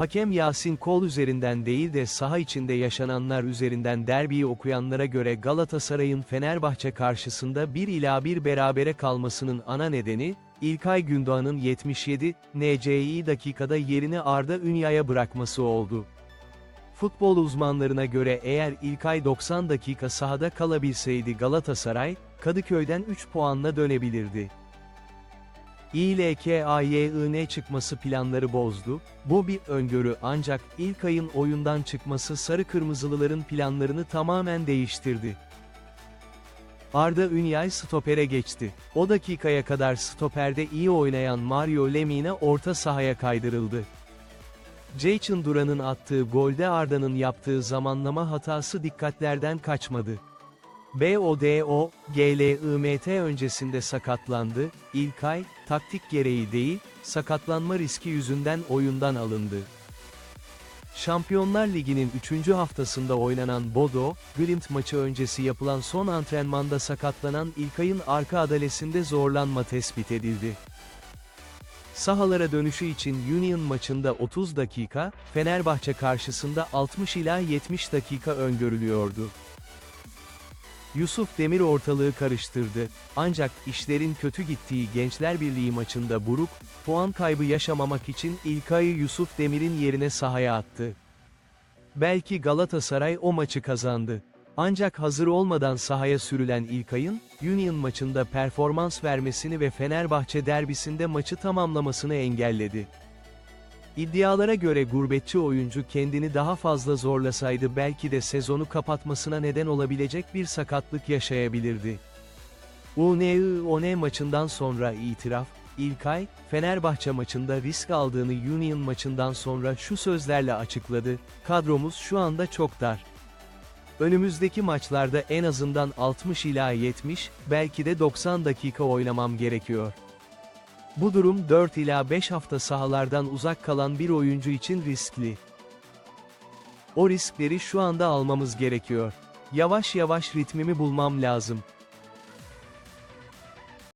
Hakem Yasin Kol üzerinden değil de saha içinde yaşananlar üzerinden derbiyi okuyanlara göre Galatasaray'ın Fenerbahçe karşısında 1 ila 1 berabere kalmasının ana nedeni, İlkay Gündoğan'ın 77 NC'yi dakikada yerini Arda Ünya'ya bırakması oldu. Futbol uzmanlarına göre eğer İlkay 90 dakika sahada kalabilseydi Galatasaray, Kadıköy'den 3 puanla dönebilirdi. İLKAYIN çıkması planları bozdu, bu bir öngörü ancak İlkay'ın oyundan çıkması sarı kırmızılıların planlarını tamamen değiştirdi. Arda Ünyay stopere geçti. O dakikaya kadar stoperde iyi oynayan Mario Lemina orta sahaya kaydırıldı. Jaycın Duran'ın attığı golde Arda'nın yaptığı zamanlama hatası dikkatlerden kaçmadı. BODO, GLIMT öncesinde sakatlandı, İlkay, taktik gereği değil, sakatlanma riski yüzünden oyundan alındı. Şampiyonlar Ligi'nin 3. haftasında oynanan Bodo, Glimt maçı öncesi yapılan son antrenmanda sakatlanan İlkay'ın arka adalesinde zorlanma tespit edildi. Sahalara dönüşü için Union maçında 30 dakika, Fenerbahçe karşısında 60 ila 70 dakika öngörülüyordu. Yusuf Demir ortalığı karıştırdı, ancak işlerin kötü gittiği Gençler Birliği maçında Buruk, puan kaybı yaşamamak için İlkay'ı Yusuf Demir'in yerine sahaya attı. Belki Galatasaray o maçı kazandı. Ancak hazır olmadan sahaya sürülen İlkay'ın, Union maçında performans vermesini ve Fenerbahçe derbisinde maçı tamamlamasını engelledi. İddialara göre gurbetçi oyuncu kendini daha fazla zorlasaydı belki de sezonu kapatmasına neden olabilecek bir sakatlık yaşayabilirdi. UNEI maçından sonra itiraf, İlkay, Fenerbahçe maçında risk aldığını Union maçından sonra şu sözlerle açıkladı, kadromuz şu anda çok dar. Önümüzdeki maçlarda en azından 60 ila 70, belki de 90 dakika oynamam gerekiyor. Bu durum 4 ila 5 hafta sahalardan uzak kalan bir oyuncu için riskli. O riskleri şu anda almamız gerekiyor. Yavaş yavaş ritmimi bulmam lazım.